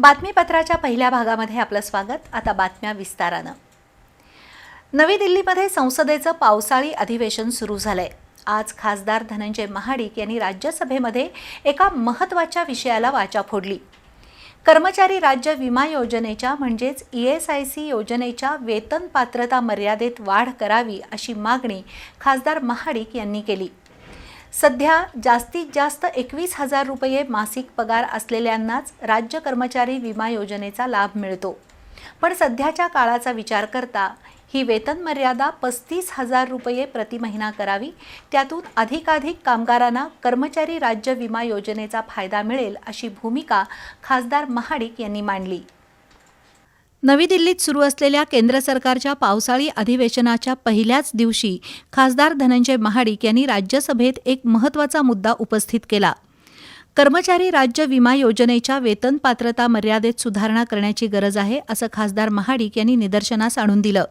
बातमीपत्राच्या पहिल्या भागामध्ये आपलं स्वागत. आता बातम्या विस्तारानं. नवी दिल्लीमध्ये संसदेचं पावसाळी अधिवेशन सुरू झालंय. आज खासदार धनंजय महाडिक यांनी राज्यसभेमध्ये एका महत्त्वाच्या विषयाला वाचा फोडली. कर्मचारी राज्य विमा योजनेच्या म्हणजेच ई एस आय सी योजनेच्या वेतन पात्रता मर्यादेत वाढ करावी अशी मागणी खासदार महाडिक यांनी केली. सध्या जास्तीत जास्त एकवीस हजार रुपये मासिक पगार असलेल्यांनाच राज्य कर्मचारी विमा योजनेचा लाभ मिळतो. पण सध्याच्या काळाचा विचार करता ही वेतन मर्यादा पस्तीस हजार रुपये प्रति महिना करावी त्यातून अधिकाधिक कामगारांना कर्मचारी राज्य विमा योजनेचा फायदा मिळेल अशी भूमिका खासदार महाडिक यांनी मांडली. नवी दिल्लीत सुरू असलेल्या केंद्र सरकारच्या पावसाळी अधिवेशनाच्या पहिल्याच दिवशी खासदार धनंजय महाडिक यांनी राज्यसभेत एक महत्त्वाचा मुद्दा उपस्थित केला. कर्मचारी राज्य विमा योजनेच्या वेतन पात्रता मर्यादेत सुधारणा करण्याची गरज आहे असं खासदार महाडिक यांनी निदर्शनास आणून दिलं.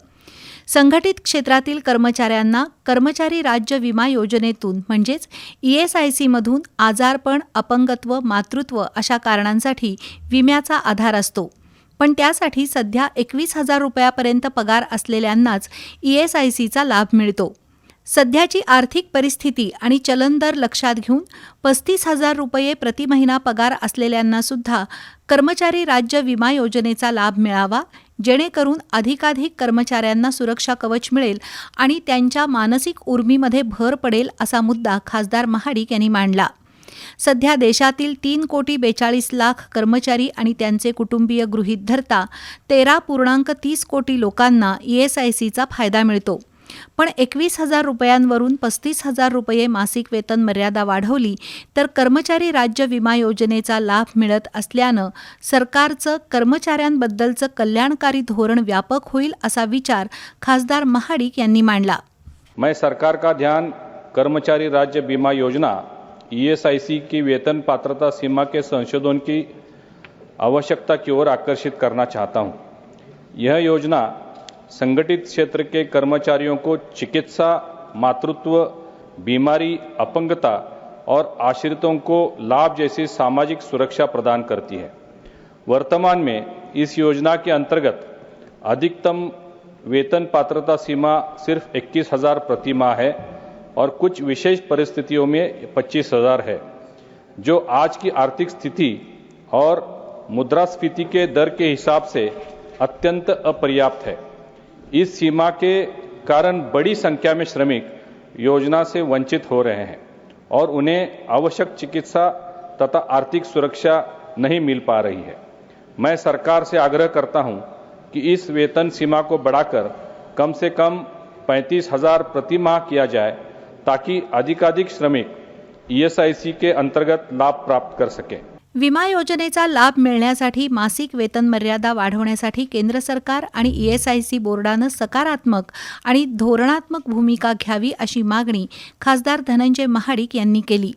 संघटित क्षेत्रातील कर्मचाऱ्यांना कर्मचारी राज्य विमा योजनेतून म्हणजेच ई एस आय सीमधून आजारपण अपंगत्व मातृत्व अशा कारणांसाठी विम्याचा आधार असतो. पण त्यासाठी सध्या एकवीस हजार रुपयापर्यंत पगार असलेल्यांनाच ई एस आय सीचा लाभ मिळतो. सध्याची आर्थिक परिस्थिती आणि चलन दर लक्षात घेऊन पस्तीस हजार रुपये प्रति महिना पगार असलेल्यांनासुद्धा कर्मचारी राज्य विमा योजनेचा लाभ मिळावा जेणेकरून अधिकाधिक कर्मचाऱ्यांना सुरक्षा कवच मिळेल आणि त्यांच्या मानसिक उर्मीमध्ये भर पडेल असा मुद्दा खासदार महाडिक यांनी मांडला. सध्या देशातील तीन कोटी बेचाळीस लाख कर्मचारी आणि त्यांचे कुटुंबीय गृहीत धरता तेरा पूर्णांक तीस कोटी लोकांना ईएसआयसीचा फायदा मिळतो. पण एकवीस हजार रुपयांवरून पस्तीस हजार रुपये मासिक वेतन मर्यादा वाढवली तर कर्मचारी राज्य विमा योजनेचा लाभ मिळत असल्यानं सरकारचं कर्मचाऱ्यांबद्दलचं कल्याणकारी धोरण व्यापक होईल असा विचार खासदार महाडिक यांनी मांडला. मैं सरकार का ध्यान कर्मचारी राज्य बीमा योजना ईएसआईसी की वेतन पात्रता सीमा के संशोधन की आवश्यकता की ओर आकर्षित करना चाहता हूँ। यह योजना संगठित क्षेत्र के कर्मचारियों को चिकित्सा, मातृत्व, बीमारी, अपंगता और आश्रितों को लाभ जैसी सामाजिक सुरक्षा प्रदान करती है वर्तमान में इस योजना के अंतर्गत अधिकतम वेतन पात्रता सीमा सिर्फ़ इक्कीस हज़ार प्रति माह है और कुछ विशेष परिस्थितियों में पच्चीस हज़ार है, जो आज की आर्थिक स्थिति और मुद्रास्फीति के दर के हिसाब से अत्यंत अपर्याप्त है। इस सीमा के कारण बड़ी संख्या में श्रमिक योजना से वंचित हो रहे हैं और उन्हें आवश्यक चिकित्सा तथा आर्थिक सुरक्षा नहीं मिल पा रही है। मैं सरकार से आग्रह करता हूँ कि इस वेतन सीमा को बढ़ाकर कम से कम पैंतीस हज़ार प्रति माह किया जाए ताकि अधिकाधिक श्रमिक ईएसआयसी के अंतर्गत लाभ प्राप्त कर सकें। विमा योजनेचा लाभ मिळण्यासाठी मासिक वेतन मर्यादा वाढवण्यासाठी केंद्र सरकार आणि ई एस आय सी बोर्डानं सकारात्मक आणि धोरणात्मक भूमिका घ्यावी अशी मागणी खासदार धनंजय महाडिक यांनी केली.